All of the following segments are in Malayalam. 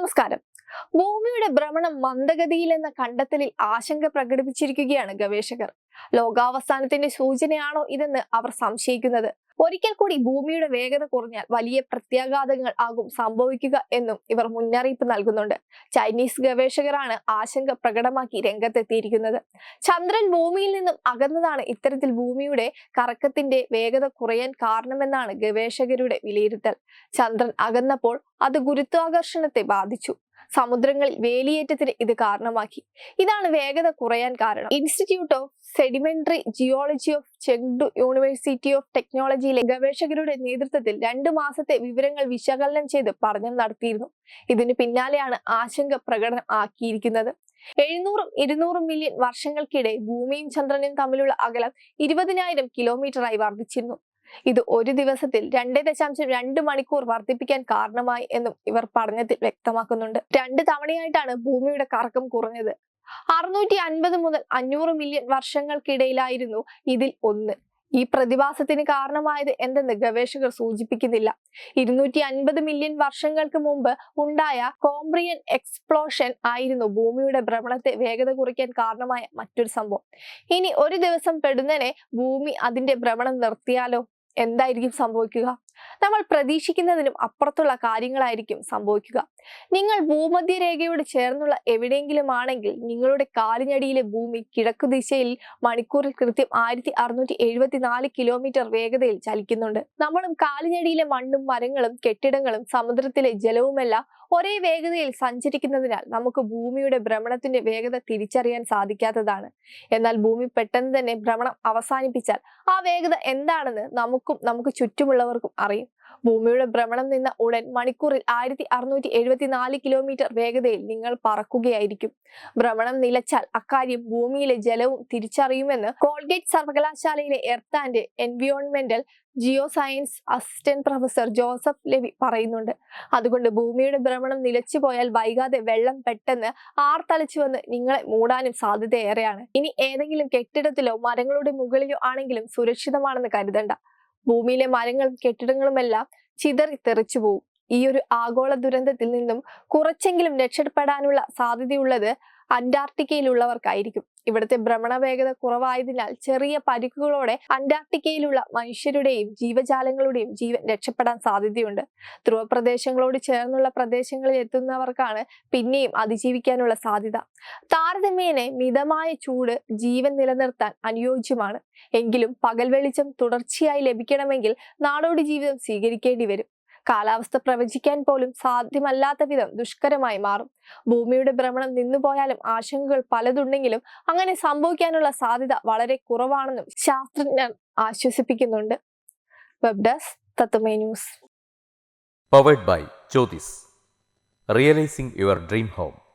നമസ്കാരം. ഭൂമിയുടെ ഭ്രമണം മന്ദഗതിയിലെന്ന കണ്ടെത്തലിൽ ആശങ്ക പ്രകടിപ്പിച്ചിരിക്കുകയാണ് ഗവേഷകർ. ലോകാവസാനത്തിന്റെ സൂചനയാണോ ഇതെന്ന് അവർ സംശയിക്കുന്നത്? ഒരിക്കൽ കൂടി ഭൂമിയുടെ വേഗത കുറഞ്ഞാൽ വലിയ പ്രത്യാഘാതങ്ങൾ ആകും സംഭവിക്കുക എന്നും ഇവർ മുന്നറിയിപ്പ് നൽകുന്നുണ്ട്. ചൈനീസ് ഗവേഷകരാണ് ആശങ്ക പ്രകടമാക്കി രംഗത്തെത്തിയിരിക്കുന്നത്. ചന്ദ്രൻ ഭൂമിയിൽ നിന്നും അകന്നതാണ് ഇത്തരത്തിൽ ഭൂമിയുടെ കറക്കത്തിന്റെ വേഗത കുറയാൻ കാരണമെന്നാണ് ഗവേഷകരുടെ വിലയിരുത്തൽ. ചന്ദ്രൻ അകന്നപ്പോൾ അത് ഗുരുത്വാകർഷണത്തെ ബാധിച്ചു. സമുദ്രങ്ങളിൽ വേലിയേറ്റത്തിന് ഇത് കാരണമാക്കി. ഇതാണ് വേഗത കുറയാൻ കാരണം. Institute of sedimentary geology of Chengdu university of ടെക്നോളജിയിലെ ഗവേഷകരുടെ നേതൃത്വത്തിൽ രണ്ടു മാസത്തെ വിവരങ്ങൾ വിശകലനം ചെയ്ത് പഠനം നടത്തിയിരുന്നു. ഇതിനു പിന്നാലെയാണ് ആശങ്ക പ്രകടനം ആക്കിയിരിക്കുന്നത്. എഴുന്നൂറും ഇരുന്നൂറും മില്യൺ വർഷങ്ങൾക്കിടെ ഭൂമിയും ചന്ദ്രനും തമ്മിലുള്ള അകലം ഇരുപതിനായിരം കിലോമീറ്ററായി വർദ്ധിച്ചിരുന്നു. ഇത് ഒരു ദിവസത്തിൽ രണ്ടേ ദശാംശം രണ്ട് മണിക്കൂർ വർദ്ധിപ്പിക്കാൻ കാരണമായി എന്നും ഇവർ പഠനത്തിൽ വ്യക്തമാക്കുന്നുണ്ട്. രണ്ട് തവണയായിട്ടാണ് ഭൂമിയുടെ കറക്കം കുറഞ്ഞത്. അറുന്നൂറ്റി അൻപത് മുതൽ അഞ്ഞൂറ് മില്യൺ വർഷങ്ങൾക്കിടയിലായിരുന്നു ഇതിൽ ഒന്ന്. ഈ പ്രതിഭാസത്തിന് കാരണമായത് എന്തെന്ന് ഗവേഷകർ സൂചിപ്പിക്കുന്നില്ല. ഇരുന്നൂറ്റി അൻപത് മില്യൺ വർഷങ്ങൾക്ക് മുമ്പ് ഉണ്ടായ കോംബ്രിയൻ എക്സ്പ്ലോഷൻ ആയിരുന്നു ഭൂമിയുടെ ഭ്രമണത്തെ വേഗത കുറയ്ക്കാൻ കാരണമായ മറ്റൊരു സംഭവം. ഇനി ഒരു ദിവസം പെടുന്നതിനെ ഭൂമി അതിന്റെ ഭ്രമണം നിർത്തിയാലോ? എന്തായിരിക്കും സംഭവിക്കുക? നമ്മൾ പ്രതീക്ഷിക്കുന്നതിനും അപ്പുറത്തുള്ള കാര്യങ്ങളായിരിക്കും സംഭവിക്കുക. നിങ്ങൾ ഭൂമധ്യരേഖയോട് ചേർന്നുള്ള എവിടെയെങ്കിലും ആണെങ്കിൽ നിങ്ങളുടെ കാലിനടിയിലെ ഭൂമി കിഴക്കു ദിശയിൽ മണിക്കൂറിൽ കൃത്യം ആയിരത്തി അറുന്നൂറ്റി എഴുപത്തിനാല് കിലോമീറ്റർ വേഗതയിൽ ചലിക്കുന്നുണ്ട്. നമ്മളും കാലിനടിയിലെ മണ്ണും മരങ്ങളും കെട്ടിടങ്ങളും സമുദ്രത്തിലെ ജലവുമെല്ലാം ഒരേ വേഗതയിൽ സഞ്ചരിക്കുന്നതിനാൽ നമുക്ക് ഭൂമിയുടെ ഭ്രമണത്തിന്റെ വേഗത തിരിച്ചറിയാൻ സാധിക്കാത്തതാണ്. എന്നാൽ ഭൂമി പെട്ടെന്ന് തന്നെ ഭ്രമണം അവസാനിപ്പിച്ചാൽ ആ വേഗത എന്താണെന്ന് നമുക്കും നമുക്ക് ചുറ്റുമുള്ളവർക്കും അറിയും. ഭൂമിയുടെ ഭ്രമണം നിന്ന ഉടൻ മണിക്കൂറിൽ ആയിരത്തി അറുന്നൂറ്റി എഴുപത്തിനാല് കിലോമീറ്റർ വേഗതയിൽ നിങ്ങൾ പറക്കുകയായിരിക്കും. ഭ്രമണം നിലച്ചാൽ അക്കാര്യം ഭൂമിയിലെ ജലവും തിരിച്ചറിയുമെന്ന് കോൾഗേറ്റ് സർവകലാശാലയിലെ earth and എൻവിയോൺമെന്റൽ geo science assistant professor Joseph Levy പറയുന്നുണ്ട്. അതുകൊണ്ട് ഭൂമിയുടെ ഭ്രമണം നിലച്ചു പോയാൽ വൈകാതെ വെള്ളം പെട്ടെന്ന് ആർത്തലച്ചു വന്ന് നിങ്ങളെ മൂടാനും സാധ്യതയേറെയാണ്. ഇനി ഏതെങ്കിലും കെട്ടിടത്തിലോ മരങ്ങളുടെ മുകളിലോ ആണെങ്കിലും സുരക്ഷിതമാണെന്ന് കരുതണ്ട. ഭൂമിയിലെ മരങ്ങളും കെട്ടിടങ്ങളുമെല്ലാം ചിതറി തെറിച്ചു പോകും ഈ ഒരു ആഗോള ദുരന്തത്തിൽ നിന്നും കുറച്ചെങ്കിലും രക്ഷപ്പെടാനുള്ള സാധ്യതയുള്ളത് അന്റാർട്ടിക്കയിലുള്ളവർക്കായിരിക്കും. ഇവിടുത്തെ ഭ്രമണ വേഗത കുറവായതിനാൽ ചെറിയ പരിക്കുകളോടെ അന്റാർട്ടിക്കയിലുള്ള മനുഷ്യരുടെയും ജീവജാലങ്ങളുടെയും ജീവൻ രക്ഷപ്പെടാൻ സാധ്യതയുണ്ട്. ധ്രുവ പ്രദേശങ്ങളോട് ചേർന്നുള്ള പ്രദേശങ്ങളിൽ എത്തുന്നവർക്കാണ് പിന്നെയും അതിജീവിക്കാനുള്ള സാധ്യത. താരതമ്യേന മിതമായ ചൂട് ജീവൻ നിലനിർത്താൻ അനുയോജ്യമാണ്. എങ്കിലും പകൽ വെളിച്ചം തുടർച്ചയായി ലഭിക്കണമെങ്കിൽ നാടോടി ജീവിതം സ്വീകരിക്കേണ്ടി വരും. കാലാവസ്ഥ പ്രവചിക്കാൻ പോലും സാധ്യമല്ലാത്ത വിധം ദുഷ്കരമായി മാറും. ഭൂമിയുടെ ഭ്രമണം നിന്നുപോയാലും ആശങ്കകൾ പലതുണ്ടെങ്കിലും അങ്ങനെ സംഭവിക്കാനുള്ള സാധ്യത വളരെ കുറവാണെന്നും ശാസ്ത്രജ്ഞർ ആശ്വസിപ്പിക്കുന്നുണ്ട്. Web desk news powered by Jyothis realising your dream home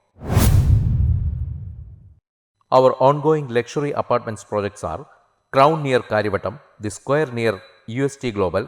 Our ongoing luxury apartments projects are Crown near Karivattam, The Square near UST Global,